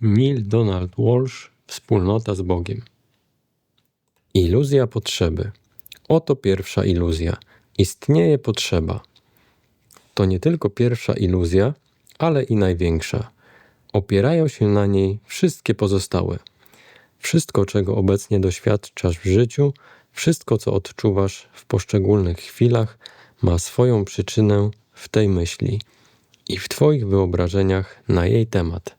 Neil Donald Walsh Wspólnota z Bogiem. Iluzja potrzeby. Oto pierwsza iluzja. Istnieje potrzeba. To nie tylko pierwsza iluzja, ale i największa. Opierają się na niej wszystkie pozostałe. Wszystko, czego obecnie doświadczasz w życiu, wszystko, co odczuwasz w poszczególnych chwilach, ma swoją przyczynę w tej myśli i w Twoich wyobrażeniach na jej temat.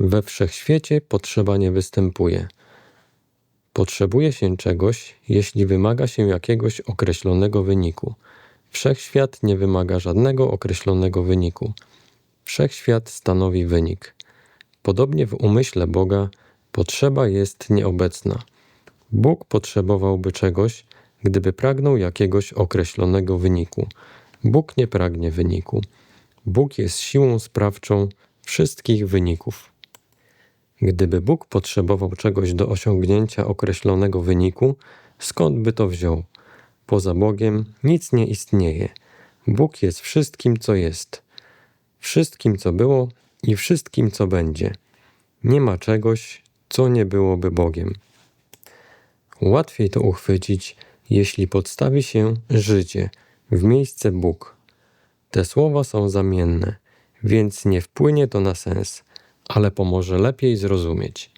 We wszechświecie potrzeba nie występuje. Potrzebuje się czegoś, jeśli wymaga się jakiegoś określonego wyniku. Wszechświat nie wymaga żadnego określonego wyniku. Wszechświat stanowi wynik. Podobnie w umyśle Boga potrzeba jest nieobecna. Bóg potrzebowałby czegoś, gdyby pragnął jakiegoś określonego wyniku. Bóg nie pragnie wyniku. Bóg jest siłą sprawczą wszystkich wyników. Gdyby Bóg potrzebował czegoś do osiągnięcia określonego wyniku, skąd by to wziął? Poza Bogiem nic nie istnieje. Bóg jest wszystkim, co jest, wszystkim, co było i wszystkim, co będzie. Nie ma czegoś, co nie byłoby Bogiem. Łatwiej to uchwycić, jeśli podstawi się życie w miejsce Bóg. Te słowa są zamienne, więc nie wpłynie to na sens, ale pomoże lepiej zrozumieć.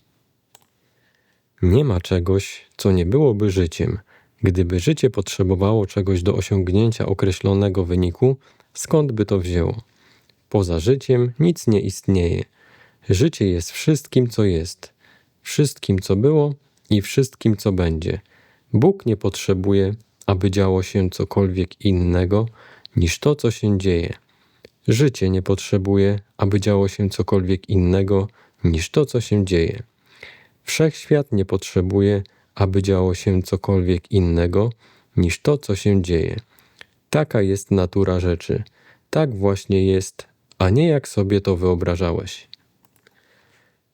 Nie ma czegoś, co nie byłoby życiem. Gdyby życie potrzebowało czegoś do osiągnięcia określonego wyniku, skąd by to wzięło? Poza życiem nic nie istnieje. Życie jest wszystkim, co jest, wszystkim, co było i wszystkim, co będzie. Bóg nie potrzebuje, aby działo się cokolwiek innego niż to, co się dzieje. Życie nie potrzebuje, aby działo się cokolwiek innego niż to, co się dzieje. Wszechświat nie potrzebuje, aby działo się cokolwiek innego niż to, co się dzieje. Taka jest natura rzeczy. Tak właśnie jest, a nie jak sobie to wyobrażałeś.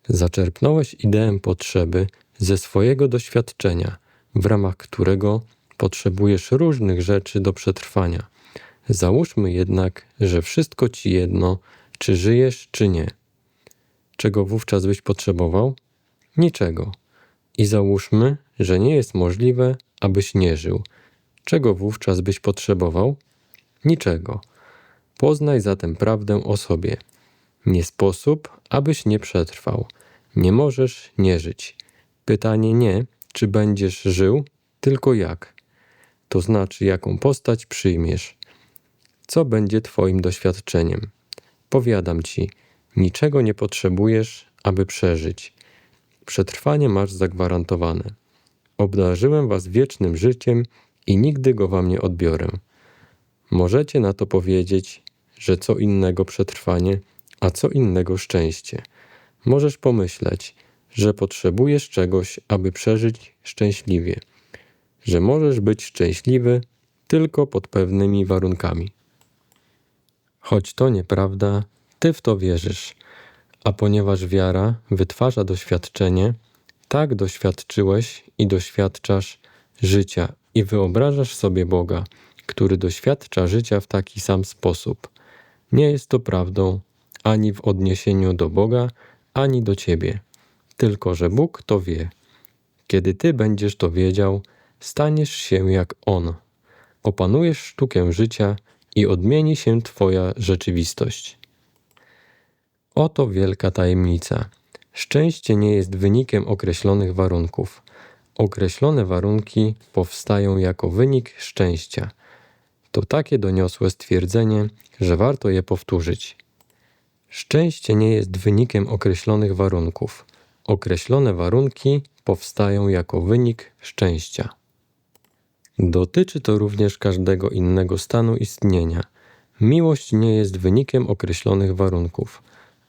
Zaczerpnąłeś ideę potrzeby ze swojego doświadczenia, w ramach którego potrzebujesz różnych rzeczy do przetrwania. Załóżmy jednak, że wszystko ci jedno, czy żyjesz, czy nie. Czego wówczas byś potrzebował? Niczego. I załóżmy, że nie jest możliwe, abyś nie żył. Czego wówczas byś potrzebował? Niczego. Poznaj zatem prawdę o sobie. Nie sposób, abyś nie przetrwał. Nie możesz nie żyć. Pytanie nie, czy będziesz żył, tylko jak. To znaczy, jaką postać przyjmiesz. Co będzie Twoim doświadczeniem? Powiadam Ci, niczego nie potrzebujesz, aby przeżyć. Przetrwanie masz zagwarantowane. Obdarzyłem Was wiecznym życiem i nigdy go Wam nie odbiorę. Możecie na to powiedzieć, że co innego przetrwanie, a co innego szczęście. Możesz pomyśleć, że potrzebujesz czegoś, aby przeżyć szczęśliwie, że możesz być szczęśliwy tylko pod pewnymi warunkami. Choć to nieprawda, ty w to wierzysz. A ponieważ wiara wytwarza doświadczenie, tak doświadczyłeś i doświadczasz życia i wyobrażasz sobie Boga, który doświadcza życia w taki sam sposób. Nie jest to prawdą ani w odniesieniu do Boga, ani do ciebie, tylko że Bóg to wie. Kiedy ty będziesz to wiedział, staniesz się jak On. Opanujesz sztukę życia i odmieni się Twoja rzeczywistość. Oto wielka tajemnica. Szczęście nie jest wynikiem określonych warunków. Określone warunki powstają jako wynik szczęścia. To takie doniosłe stwierdzenie, że warto je powtórzyć. Szczęście nie jest wynikiem określonych warunków. Określone warunki powstają jako wynik szczęścia. Dotyczy to również każdego innego stanu istnienia. Miłość nie jest wynikiem określonych warunków.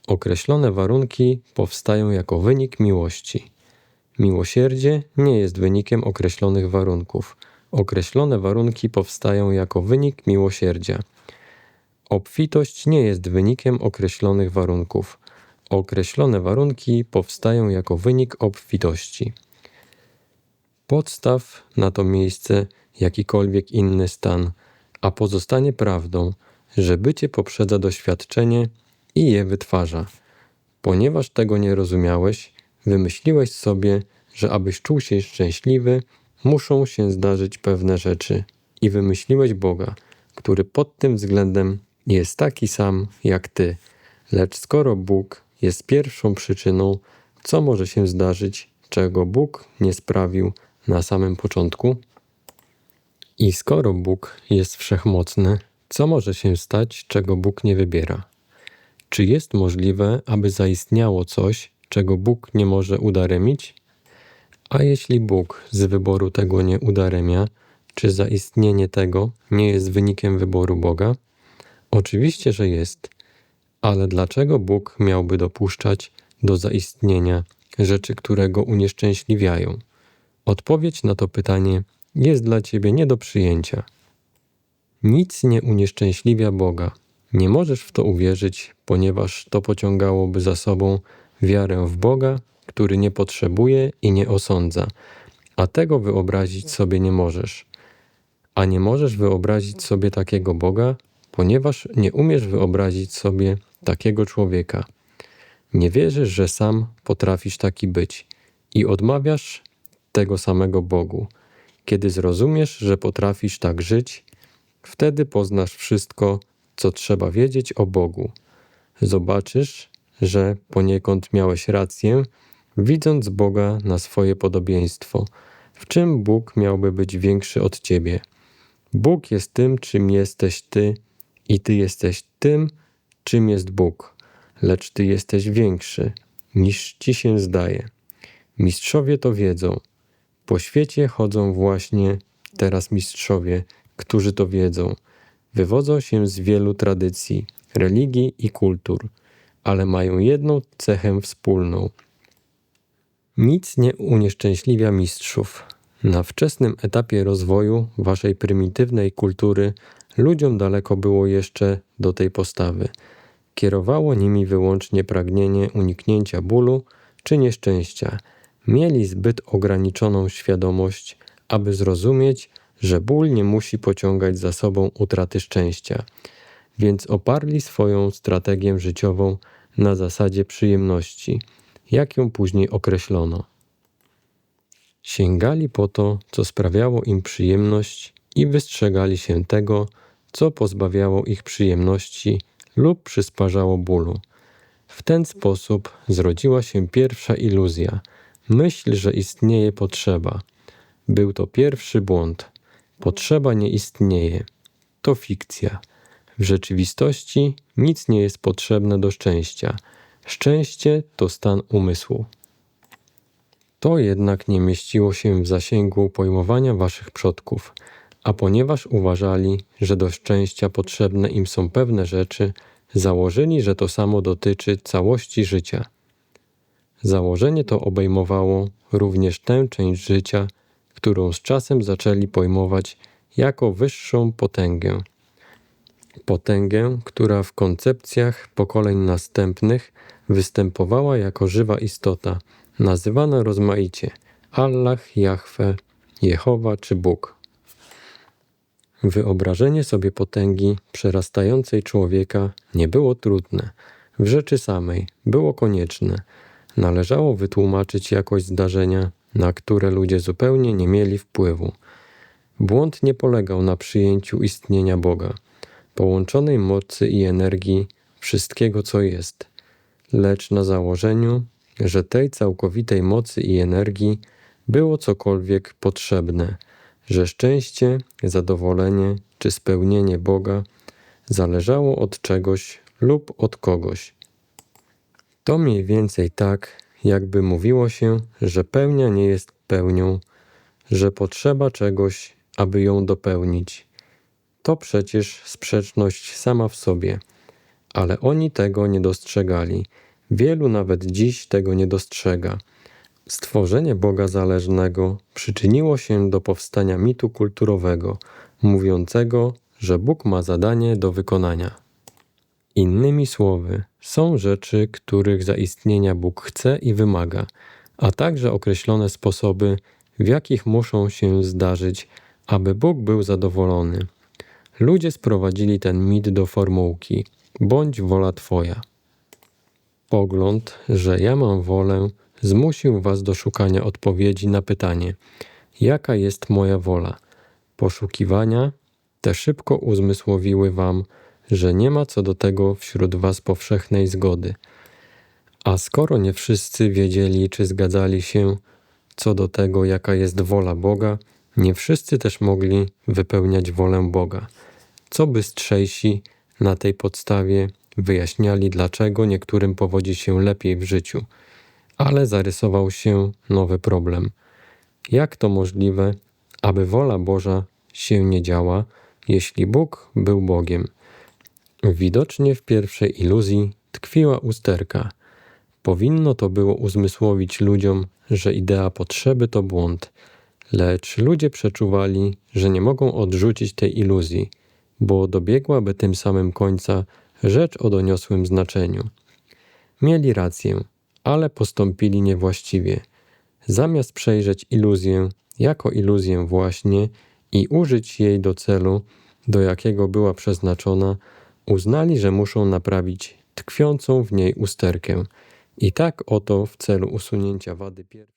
Określone warunki powstają jako wynik miłości. Miłosierdzie nie jest wynikiem określonych warunków. Określone warunki powstają jako wynik miłosierdzia. Obfitość nie jest wynikiem określonych warunków. Określone warunki powstają jako wynik obfitości. Podstaw na to miejsce jakikolwiek inny stan, a pozostanie prawdą, że bycie poprzedza doświadczenie i je wytwarza. Ponieważ tego nie rozumiałeś, wymyśliłeś sobie, że abyś czuł się szczęśliwy, muszą się zdarzyć pewne rzeczy. I wymyśliłeś Boga, który pod tym względem jest taki sam jak ty. Lecz skoro Bóg jest pierwszą przyczyną, co może się zdarzyć, czego Bóg nie sprawił na samym początku? I skoro Bóg jest wszechmocny, co może się stać, czego Bóg nie wybiera? Czy jest możliwe, aby zaistniało coś, czego Bóg nie może udaremić? A jeśli Bóg z wyboru tego nie udaremia, czy zaistnienie tego nie jest wynikiem wyboru Boga? Oczywiście, że jest. Ale dlaczego Bóg miałby dopuszczać do zaistnienia rzeczy, które go unieszczęśliwiają? Odpowiedź na to pytanie jest dla ciebie nie do przyjęcia. Nic nie unieszczęśliwia Boga. Nie możesz w to uwierzyć, ponieważ to pociągałoby za sobą wiarę w Boga, który nie potrzebuje i nie osądza, a tego wyobrazić sobie nie możesz. A nie możesz wyobrazić sobie takiego Boga, ponieważ nie umiesz wyobrazić sobie takiego człowieka. Nie wierzysz, że sam potrafisz taki być i odmawiasz tego samego Bogu. Kiedy zrozumiesz, że potrafisz tak żyć, wtedy poznasz wszystko, co trzeba wiedzieć o Bogu. Zobaczysz, że poniekąd miałeś rację, widząc Boga na swoje podobieństwo. W czym Bóg miałby być większy od ciebie? Bóg jest tym, czym jesteś ty, i ty jesteś tym, czym jest Bóg, lecz ty jesteś większy, niż ci się zdaje. Mistrzowie to wiedzą. Po świecie chodzą właśnie teraz mistrzowie, którzy to wiedzą. Wywodzą się z wielu tradycji, religii i kultur, ale mają jedną cechę wspólną. Nic nie unieszczęśliwia mistrzów. Na wczesnym etapie rozwoju waszej prymitywnej kultury ludziom daleko było jeszcze do tej postawy. Kierowało nimi wyłącznie pragnienie uniknięcia bólu czy nieszczęścia. Mieli zbyt ograniczoną świadomość, aby zrozumieć, że ból nie musi pociągać za sobą utraty szczęścia, więc oparli swoją strategię życiową na zasadzie przyjemności, jak ją później określono. Sięgali po to, co sprawiało im przyjemność i wystrzegali się tego, co pozbawiało ich przyjemności lub przysparzało bólu. W ten sposób zrodziła się pierwsza iluzja myśl, że istnieje potrzeba. Był to pierwszy błąd. Potrzeba nie istnieje. To fikcja. W rzeczywistości nic nie jest potrzebne do szczęścia. Szczęście to stan umysłu. To jednak nie mieściło się w zasięgu pojmowania waszych przodków, a ponieważ uważali, że do szczęścia potrzebne im są pewne rzeczy, założyli, że to samo dotyczy całości życia. Założenie to obejmowało również tę część życia, którą z czasem zaczęli pojmować jako wyższą potęgę. Potęgę, która w koncepcjach pokoleń następnych występowała jako żywa istota, nazywana rozmaicie Allah, Jahwe, Jehowa czy Bóg. Wyobrażenie sobie potęgi przerastającej człowieka nie było trudne. W rzeczy samej było konieczne. Należało wytłumaczyć jakość zdarzenia, na które ludzie zupełnie nie mieli wpływu. Błąd nie polegał na przyjęciu istnienia Boga, połączonej mocy i energii wszystkiego, co jest, lecz na założeniu, że tej całkowitej mocy i energii było cokolwiek potrzebne, że szczęście, zadowolenie czy spełnienie Boga zależało od czegoś lub od kogoś. To mniej więcej tak, jakby mówiło się, że pełnia nie jest pełnią, że potrzeba czegoś, aby ją dopełnić. To przecież sprzeczność sama w sobie, ale oni tego nie dostrzegali. Wielu nawet dziś tego nie dostrzega. Stworzenie Boga zależnego przyczyniło się do powstania mitu kulturowego, mówiącego, że Bóg ma zadanie do wykonania. Innymi słowy, są rzeczy, których zaistnienia Bóg chce i wymaga, a także określone sposoby, w jakich muszą się zdarzyć, aby Bóg był zadowolony. Ludzie sprowadzili ten mit do formułki: bądź wola Twoja. Pogląd, że ja mam wolę, zmusił was do szukania odpowiedzi na pytanie: jaka jest moja wola? Poszukiwania te szybko uzmysłowiły wam, że nie ma co do tego wśród was powszechnej zgody. A skoro nie wszyscy wiedzieli czy zgadzali się co do tego, jaka jest wola Boga, nie wszyscy też mogli wypełniać wolę Boga. Co bystrzejsi na tej podstawie wyjaśniali, dlaczego niektórym powodzi się lepiej w życiu. Ale zarysował się nowy problem. Jak to możliwe, aby wola Boża się nie działa, jeśli Bóg był Bogiem? Widocznie w pierwszej iluzji tkwiła usterka. Powinno to było uzmysłowić ludziom, że idea potrzeby to błąd, lecz ludzie przeczuwali, że nie mogą odrzucić tej iluzji, bo dobiegłaby tym samym końca rzecz o doniosłym znaczeniu. Mieli rację, ale postąpili niewłaściwie. Zamiast przejrzeć iluzję jako iluzję właśnie i użyć jej do celu, do jakiego była przeznaczona, uznali, że muszą naprawić tkwiącą w niej usterkę. I tak oto w celu usunięcia wady pierwszej